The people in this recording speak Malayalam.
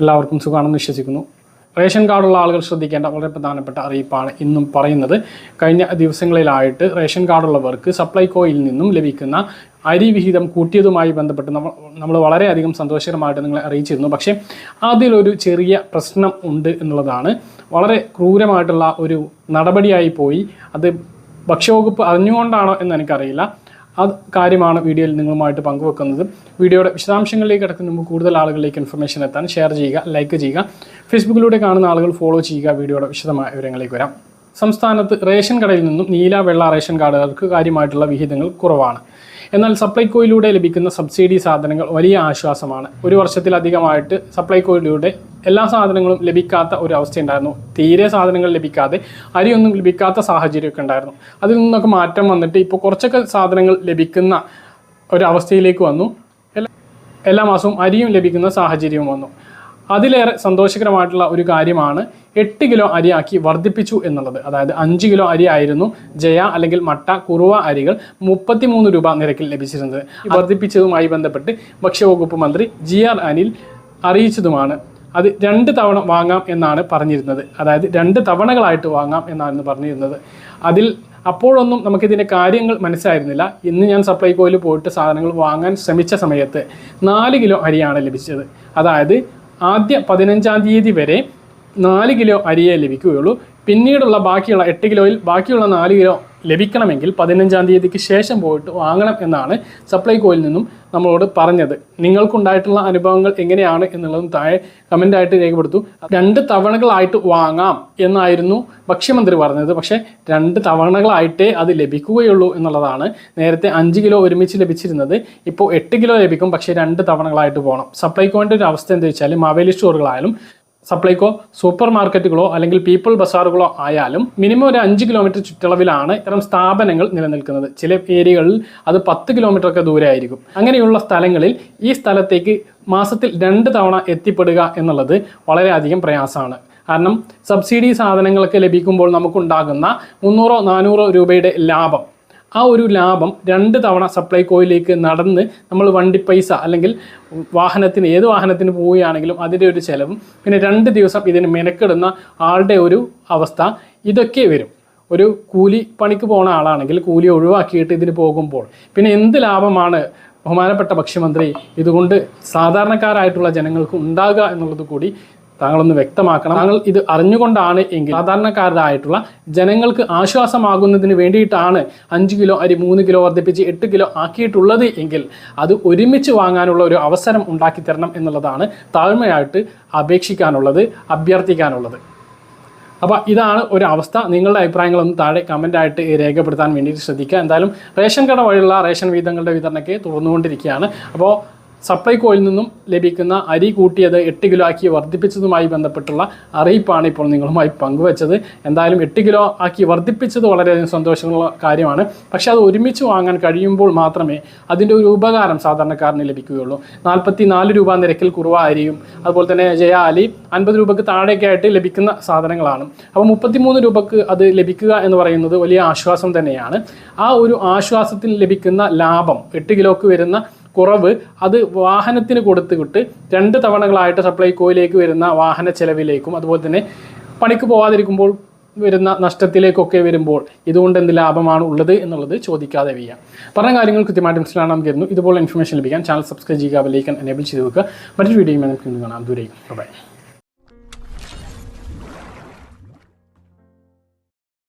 എല്ലാവർക്കും സുഖമാണെന്ന് വിശ്വസിക്കുന്നു. റേഷൻ കാർഡുള്ള ആളുകൾ ശ്രദ്ധിക്കേണ്ട വളരെ പ്രധാനപ്പെട്ട അറിയിപ്പാണ് ഇന്നും പറയുന്നത്. കഴിഞ്ഞ ദിവസങ്ങളിലായിട്ട് റേഷൻ കാർഡുള്ളവർക്ക് സപ്ലൈകോയിൽ നിന്നും ലഭിക്കുന്ന അരി വിഹിതം കൂട്ടിയതുമായി ബന്ധപ്പെട്ട് നമ്മൾ നമ്മൾ വളരെയധികം സന്തോഷകരമായിട്ട് നിങ്ങളെ അറിയിച്ചിരുന്നു. പക്ഷേ അതിലൊരു ചെറിയ പ്രശ്നം ഉണ്ട് എന്നുള്ളതാണ്. വളരെ ക്രൂരമായിട്ടുള്ള ഒരു നടപടിയായി പോയി. അത് ഭക്ഷ്യവകുപ്പ് അറിഞ്ഞുകൊണ്ടാണോ എന്ന് എനിക്കറിയില്ല. ആ കാര്യമാണ് വീഡിയോയിൽ നിങ്ങളുമായിട്ട് പങ്കുവെക്കുന്നത്. വീഡിയോയുടെ വിശദാംശങ്ങളിലേക്ക് കിടക്കുന്ന മുമ്പ് കൂടുതൽ ആളുകളിലേക്ക് ഇൻഫർമേഷൻ എത്താൻ ഷെയർ ചെയ്യുക ലൈക്ക് ചെയ്യുക. ഫേസ്ബുക്കിലൂടെ കാണുന്ന ആളുകൾ ഫോളോ ചെയ്യുക. വീഡിയോയുടെ വിശദമായ വിവരങ്ങളിലേക്ക് വരാം. സംസ്ഥാനത്ത് റേഷൻ കടയിൽ നിന്നും നീല വെള്ള റേഷൻ കാർഡുകൾക്ക് കാര്യമായിട്ടുള്ള വിഹിതങ്ങൾ കുറവാണ്. എന്നാൽ സപ്ലൈകോയിലൂടെ ലഭിക്കുന്ന സബ്സിഡി സാധനങ്ങൾ വലിയ ആശ്വാസമാണ്. ഒരു വർഷത്തിലധികമായിട്ട് സപ്ലൈകോയിലൂടെ എല്ലാ സാധനങ്ങളും ലഭിക്കാത്ത ഒരു അവസ്ഥ ഉണ്ടായിരുന്നു തീരെ സാധനങ്ങൾ ലഭിക്കാതെ അരിയൊന്നും ലഭിക്കാത്ത സാഹചര്യമൊക്കെ ഉണ്ടായിരുന്നു. അതിൽ നിന്നൊക്കെ മാറ്റം വന്നിട്ട് ഇപ്പോൾ കുറച്ചൊക്കെ സാധനങ്ങൾ ലഭിക്കുന്ന ഒരവസ്ഥയിലേക്ക് വന്നു. എല്ലാ എല്ലാ മാസവും അരിയും ലഭിക്കുന്ന സാഹചര്യവും വന്നു. അതിലേറെ സന്തോഷകരമായിട്ടുള്ള ഒരു കാര്യമാണ് എട്ട് കിലോ അരിയാക്കി വർദ്ധിപ്പിച്ചു എന്നുള്ളത്. അതായത് അഞ്ച് കിലോ അരി ആയിരുന്നു ജയ അല്ലെങ്കിൽ മട്ട കുറുവ അരികൾ മുപ്പത്തിമൂന്ന് രൂപ നിരക്കിൽ ലഭിച്ചിരുന്നത്. വർദ്ധിപ്പിച്ചതുമായി ബന്ധപ്പെട്ട് ഭക്ഷ്യവകുപ്പ് മന്ത്രി ജി ആർ അനിൽ അറിയിച്ചതുമാണ്. അത് രണ്ട് തവണ വാങ്ങാം എന്നാണ് പറഞ്ഞിരുന്നത്. അതായത് രണ്ട് തവണകളായിട്ട് വാങ്ങാം എന്നാണ് പറഞ്ഞിരുന്നത്. അതിൽ അപ്പോഴൊന്നും നമുക്കിതിന്റെ കാര്യങ്ങൾ മനസ്സിലായിരുന്നില്ല. ഇന്ന് ഞാൻ സപ്ലൈകോയിൽ പോയിട്ട് സാധനങ്ങൾ വാങ്ങാൻ ശ്രമിച്ച സമയത്ത് നാല് കിലോ അരിയാണ് ലഭിച്ചത്. അതായത് ആദ്യ പതിനഞ്ചാം തീയതി വരെ നാല് കിലോ അരിയേ ലഭിക്കുകയുള്ളൂ. പിന്നീടുള്ള ബാക്കിയുള്ള എട്ട് കിലോയിൽ ബാക്കിയുള്ള നാല് കിലോ ലഭിക്കണമെങ്കിൽ പതിനഞ്ചാം തീയതിക്ക് ശേഷം പോയിട്ട് വാങ്ങണം എന്നാണ് സപ്ലൈകോയിൽ നിന്നും നമ്മളോട് പറഞ്ഞത്. നിങ്ങൾക്കുണ്ടായിട്ടുള്ള അനുഭവങ്ങൾ എങ്ങനെയാണ് എന്നുള്ളതും താഴെ കമന്റായിട്ട് രേഖപ്പെടുത്തു. രണ്ട് തവണകളായിട്ട് വാങ്ങാം എന്നായിരുന്നു ഭക്ഷ്യമന്ത്രി പറഞ്ഞത്. പക്ഷേ രണ്ട് തവണകളായിട്ടേ അത് ലഭിക്കുകയുള്ളൂ എന്നുള്ളതാണ് നേരത്തെ അഞ്ച് കിലോ ഒരുമിച്ച് ലഭിച്ചിരുന്നത്. ഇപ്പോൾ എട്ട് കിലോ ലഭിക്കും. പക്ഷേ രണ്ട് തവണകളായിട്ട് പോകണം. സപ്ലൈകോന്റെ ഒരു അവസ്ഥ എന്താ വെച്ചാൽ മാവേലി സ്റ്റോറുകളായാലും സപ്ലൈകോ സൂപ്പർ മാർക്കറ്റുകളോ അല്ലെങ്കിൽ പീപ്പിൾ ബസാറുകളോ ആയാലും മിനിമം ഒരു അഞ്ച് കിലോമീറ്റർ ചുറ്റളവിലാണ് ഇത്തരം സ്ഥാപനങ്ങൾ നിലനിൽക്കുന്നത്. ചില ഏരിയകളിൽ അത് പത്ത് കിലോമീറ്റർ ഒക്കെ ദൂരെ ആയിരിക്കും. അങ്ങനെയുള്ള സ്ഥലങ്ങളിൽ ഈ സ്ഥലത്തേക്ക് മാസത്തിൽ രണ്ട് തവണ എത്തിപ്പെടുക എന്നുള്ളത് വളരെയധികം പ്രയാസമാണ്. കാരണം സബ്സിഡി സാധനങ്ങളൊക്കെ ലഭിക്കുമ്പോൾ നമുക്കുണ്ടാകുന്ന മുന്നൂറോ നാനൂറോ രൂപയുടെ ലാഭം ആ ഒരു ലാഭം രണ്ട് തവണ സപ്ലൈകോയിലേക്ക് നടന്ന് നമ്മൾ വണ്ടി പൈസ അല്ലെങ്കിൽ വാഹനത്തിന് ഏത് വാഹനത്തിന് പോവുകയാണെങ്കിലും അതിന്റെ ഒരു ചിലവും പിന്നെ രണ്ട് ദിവസം ഇതിന് മെനക്കെടുന്ന ആളുടെ ഒരു അവസ്ഥ ഇതൊക്കെ വരും. ഒരു കൂലി പണിക്ക് പോണ ആളാണെങ്കിൽ കൂലി ഒഴിവാക്കിയിട്ട് ഇതിന് പോകുമ്പോൾ പിന്നെ എന്ത് ലാഭമാണ് ബഹുമാനപ്പെട്ട ഭക്ഷ്യമന്ത്രി ഇതുകൊണ്ട് സാധാരണക്കാരായിട്ടുള്ള ജനങ്ങൾക്ക് ഉണ്ടാകുക എന്നുള്ളത് കൂടി താങ്കളൊന്ന് വ്യക്തമാക്കണം. താങ്കൾ ഇത് അറിഞ്ഞുകൊണ്ടാണ് എങ്കിൽ സാധാരണക്കാരായിട്ടുള്ള ജനങ്ങൾക്ക് ആശ്വാസമാകുന്നതിന് വേണ്ടിയിട്ടാണ് അഞ്ച് കിലോ അരി മൂന്ന് കിലോ വർദ്ധിപ്പിച്ച് എട്ട് കിലോ ആക്കിയിട്ടുള്ളത് എങ്കിൽ അത് ഒരുമിച്ച് വാങ്ങാനുള്ള ഒരു അവസരം ഉണ്ടാക്കി തരണം എന്നുള്ളതാണ് താഴ്മയായിട്ട് അപേക്ഷിക്കാനുള്ളത് അഭ്യർത്ഥിക്കാനുള്ളത്. അപ്പോൾ ഇതാണ് ഒരു അവസ്ഥ നിങ്ങളുടെ അഭിപ്രായങ്ങളൊന്ന് താഴെ കമന്റായിട്ട് രേഖപ്പെടുത്താൻ വേണ്ടിയിട്ട് ശ്രദ്ധിക്കുക. എന്തായാലും റേഷൻ കട വഴിയുള്ള റേഷൻ വീതങ്ങളുടെ വിതരണമൊക്കെ തുടർന്നുകൊണ്ടിരിക്കുകയാണ്. അപ്പോൾ സപ്ലൈകോയിൽ നിന്നും ലഭിക്കുന്ന അരി കൂട്ടിയത് എട്ട് കിലോ ആക്കി വർദ്ധിപ്പിച്ചതുമായി ബന്ധപ്പെട്ടുള്ള അറിയിപ്പാണ് ഇപ്പോൾ നിങ്ങളുമായി പങ്കുവച്ചത്. എന്തായാലും എട്ട് കിലോ ആക്കി വർദ്ധിപ്പിച്ചത് വളരെയധികം സന്തോഷമുള്ള കാര്യമാണ്. പക്ഷേ അത് ഒരുമിച്ച് വാങ്ങാൻ കഴിയുമ്പോൾ മാത്രമേ അതിന്റെ ഒരു ഉപകാരം സാധാരണക്കാരന് ലഭിക്കുകയുള്ളൂ. നാൽപ്പത്തി നാല് രൂപ നിരക്കിൽ കുറവ അരിയും അതുപോലെ തന്നെ ജയ അലി അൻപത് രൂപക്ക് താഴേക്ക് ആയിട്ട് ലഭിക്കുന്ന സാധനങ്ങളാണ്. അപ്പോൾ മുപ്പത്തിമൂന്ന് രൂപക്ക് അത് ലഭിക്കുക എന്ന് പറയുന്നത് വലിയ ആശ്വാസം തന്നെയാണ്. ആ ഒരു ആശ്വാസത്തിൽ ലഭിക്കുന്ന ലാഭം എട്ട് കിലോക്ക് വരുന്ന കുറവ് അത് വാഹനത്തിന് കൊടുത്തുവിട്ട് രണ്ട് തവണകളായിട്ട് സപ്ലൈകോയിലേക്ക് വരുന്ന വാഹന ചെലവിലേക്കും അതുപോലെ തന്നെ പണിക്ക് പോവാതിരിക്കുമ്പോൾ വരുന്ന നഷ്ടത്തിലേക്കൊക്കെ വരുമ്പോൾ ഇതുകൊണ്ട് എന്ത് ലാഭമാണ് ഉള്ളത് എന്നുള്ളത് ചോദിക്കാതെ വയ്യ. പറഞ്ഞ കാര്യങ്ങൾ കൃത്യമായിട്ട് മനസ്സിലാണെന്ന് ഇതുപോലെ ഇൻഫർമേഷൻ ലഭിക്കാൻ ചാനൽ സബ്സ്ക്രൈബ് ചെയ്യുക ബെല്ലൈക്കൻ എനേബിൾ ചെയ്ത് വെക്കുക. മറ്റൊരു വീഡിയോയുമായി നമുക്ക് കാണാം. ദൂരേക്കും ബൈ